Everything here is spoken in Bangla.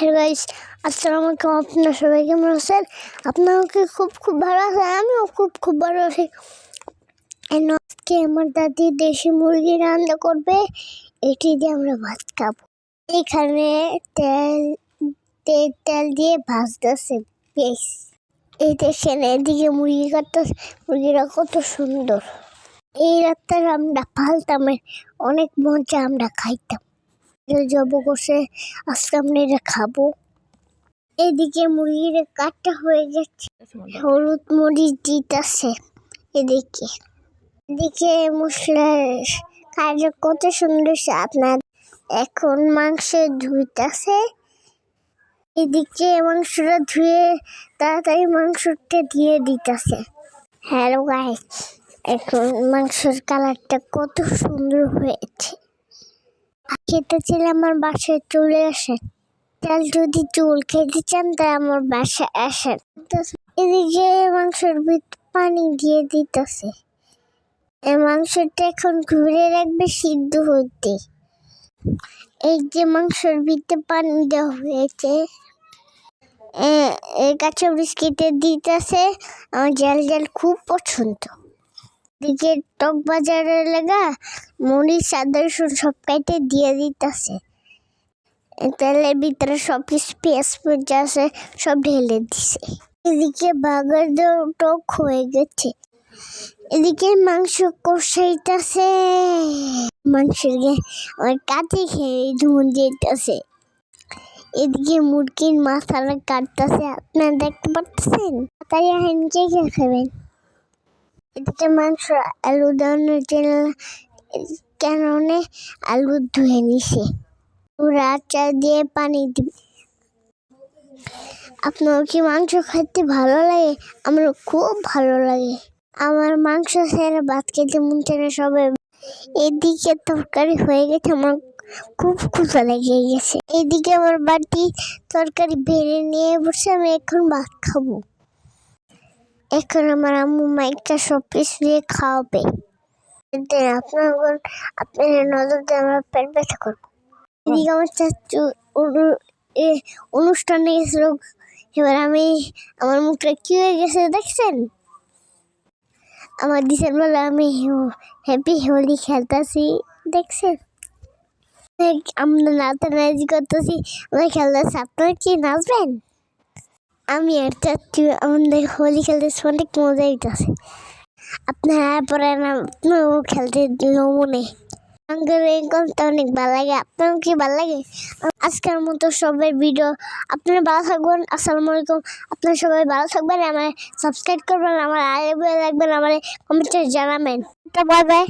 হ্যালো গাইস, আসসালামু আলাইকুম আপনার সবাই কেমন আছেন? আপনাকে খুব খুব ভালো আছে আমিও খুব খুব ভালো আছি। আজকে আমার দাদি দেশি মুরগি রান্না করবে। এটি দিয়ে আমরা ভাত খাব। এখানে তেল তেল তেল দিয়ে ভাজতেছে বেশ এই দেখেন, এদিকে মুরগি কাটতেছে মুরগিরা কত সুন্দর। এই রাতটা আমরা পালতাম, অনেক মজা আমরা খাইতাম। জব করছে আজকে আমরা এটা খাব। এদিকে মুরগির কাটটা হয়ে যাচ্ছে হলুদ মরিচ দিতেছে এদিকে। এদিকে মশলার কাজ কত সুন্দর আপনার এখন মাংস ধুইতেছে। এদিকে মাংসটা ধুয়ে তাড়াতাড়ি মাংসটা দিয়ে দিতেছে। হ্যালো গাইস এখন মাংসের কালারটা কত সুন্দর হয়েছে। খেতে চাইলে আমার বাসায় চলে আসেন চাল যদি চুল খেতে চান, তাই আমার বাসায় আসেন। এদিকে মাংসের ভিতর পানি দিয়ে দিতেছে। মাংসটা এখন ঘুরে রাখবে সিদ্ধ হইতে এই যে মাংসের ভিতরে পানি দেওয়া হয়েছে এই কাঁচা বিস্কিটে দিতেছে, আমার জাল জাল খুব পছন্দ। দিকে টক বাজারের লাগা মরিচ সাদা রসুন সব কাইটে দিয়ে দিতেছে। তেলের ভিতরে সব কিছু পেঁয়াজ পেঁয়াজ আছে, সব ঢেলে দিছে। এদিকে বাগার টক হয়ে গেছে। এদিকে মাংস কষাইতেছে। মাংসের আমার কাছে খেয়ে ধুন যেতেছে। এদিকে মুরগির মাথাটা কাটতেছে, আপনারা দেখতে পাচ্ছেন তাই আহেন কে খাবেন এদিকে মাংস আলু দেওয়ানোর জন্য কেননে আলু ধুয়ে নিছে। আচার দিয়ে পানি দিবে। আপনার কি মাংস খেতে ভালো লাগে? আমার খুব ভালো লাগে। আমার মাংস ছেড়ে ভাত খেতে মন চায় সবাই। এদিকে তরকারি হয়ে গেছে, আমার খুব ক্ষুধা লেগে গেছে। এদিকে আমার বাটি তরকারি বেড়ে নিয়ে বসে, আমি এখন ভাত খাব। এখন আমার আম্মু মাইকটা সব কিছু দিয়ে খাওয়াবে। দেন আপনার আপনার নজর দিয়ে আমার পেট ব্যথা করব। এদিকে আমার চাচু অনুষ্ঠানে গেছিল এবার আমি, আমার মুখটা কি হয়ে গেছে দেখছেন? আমার দিশের বলে আমি হ্যাপি হোলি খেলতেছি, দেখছেন? আমরা নাচানাচি করতেছি। আমরা খেলতেছি আপনারা কি নাচবেন? আমি আর চাচ্ছি আমাদের হোলি খেলতেছি অনেক মজা হইতেছে আপনারা পরে এই অনেক ভালো লাগে। আপনার কি ভালো লাগে? আজকের মতো সবাই ভিডিও আপনারা ভালো থাকবেন। আসসালামু আলাইকুম। আপনারা সবাই ভালো থাকবেন। আমার সাবস্ক্রাইব করবেন। আমার আগে লাগবেন আমার কমেন্টে জানাবেন। Bye bye.